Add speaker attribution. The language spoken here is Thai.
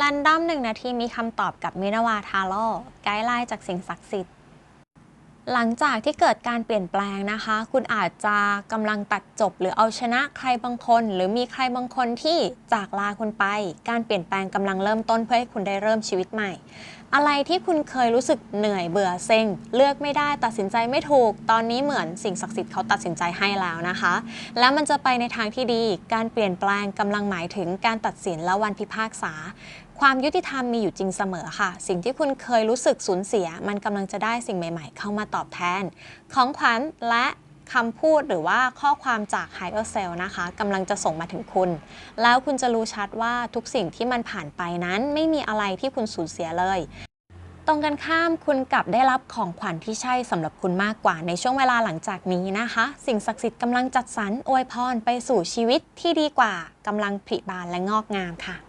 Speaker 1: รันดอมหนึ่งนาทีมีคำตอบกับมินาวาทาโร่ไกด์ไลน์จากสิ่งศักดิ์สิทธิ์ หลังจากที่เกิดการเปลี่ยนแปลงนะคะ คุณอาจจะกำลังตัดจบ หรือเอาชนะใครบางคน หรือมีใครบางคนที่จากลาคุณไป การเปลี่ยนแปลงกำลังเริ่มต้นเพื่อให้คุณได้เริ่มชีวิตใหม่ อะไรที่คุณเคยรู้สึกเหนื่อยเบื่อเซ็ง เลือกไม่ได้ตัดสินใจไม่ถูก ตอนนี้เหมือนสิ่งศักดิ์สิทธิ์เขาตัดสินใจให้แล้วนะคะ แล้วมันจะไปในทางที่ดี การเปลี่ยนแปลงกำลังหมายถึงการตัดสินและวันพิพากษา ความยุติธรรมมีอยู่จริงเสมอค่ะ สิ่งที่คุณเคยรู้สึกสูญเสีย มันกำลังจะได้สิ่งใหม่ ๆ เข้ามาตอบแทน ของขวัญและคำพูดหรือว่าข้อความจาก Higher Self นะคะกำลังจะส่งมาถึงคุณ แล้วคุณจะรู้ชัดว่าทุกสิ่งที่มันผ่านไปนั้นไม่มีอะไรที่คุณสูญเสียเลย ตรงกันข้ามคุณกลับได้รับของขวัญที่ใช่สำหรับคุณมากกว่าในช่วงเวลาหลังจากนี้นะคะ สิ่งศักดิ์สิทธิ์กำลังจัดสรรอวยพรไปสู่ชีวิตที่ดีกว่ากำลังผลิบานและงอกงามค่ะ